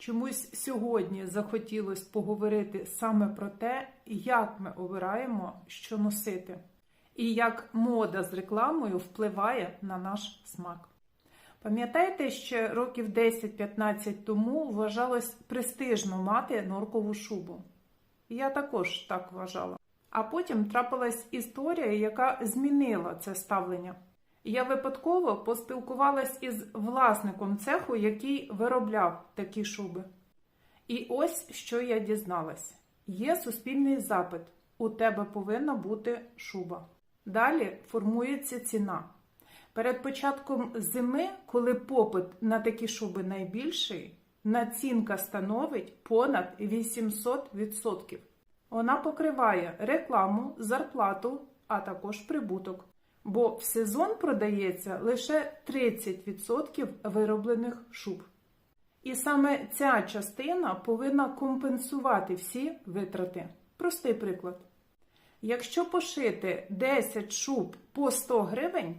Чомусь сьогодні захотілося поговорити саме про те, як ми обираємо, що носити, і як мода з рекламою впливає на наш смак. Пам'ятаєте, ще років 10-15 тому вважалось престижно мати норкову шубу? Я також так вважала. А потім трапилась історія, яка змінила це ставлення. Я випадково поспілкувалась із власником цеху, який виробляв такі шуби. І ось що я дізналась: є суспільний запит, у тебе повинна бути шуба. Далі формується ціна. Перед початком зими, коли попит на такі шуби найбільший, націнка становить понад 800%. Вона покриває рекламу, зарплату, а також прибуток. Бо в сезон продається лише 30% вироблених шуб. І саме ця частина повинна компенсувати всі витрати. Простий приклад. Якщо пошити 10 шуб по 100 гривень,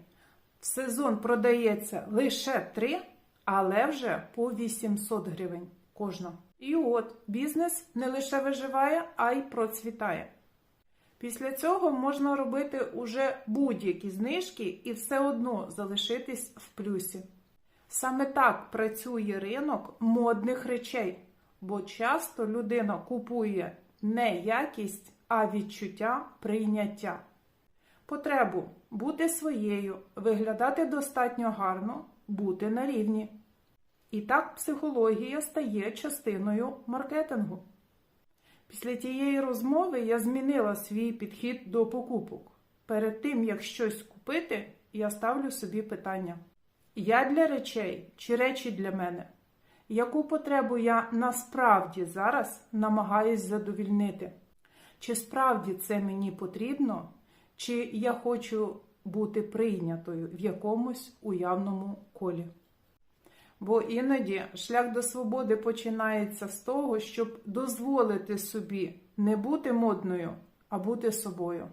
в сезон продається лише 3, але вже по 800 гривень кожна. І от бізнес не лише виживає, а й процвітає. Після цього можна робити уже будь-які знижки і все одно залишитись в плюсі. Саме так працює ринок модних речей, бо часто людина купує не якість, а відчуття прийняття. Потребу бути своєю, виглядати достатньо гарно, бути на рівні. І так психологія стає частиною маркетингу. Після тієї розмови я змінила свій підхід до покупок. Перед тим, як щось купити, я ставлю собі питання: я для речей чи речі для мене? Яку потребу я насправді зараз намагаюсь задовільнити? Чи справді це мені потрібно, чи я хочу бути прийнятою в якомусь уявному колі? Бо іноді шлях до свободи починається з того, щоб дозволити собі не бути модною, а бути собою.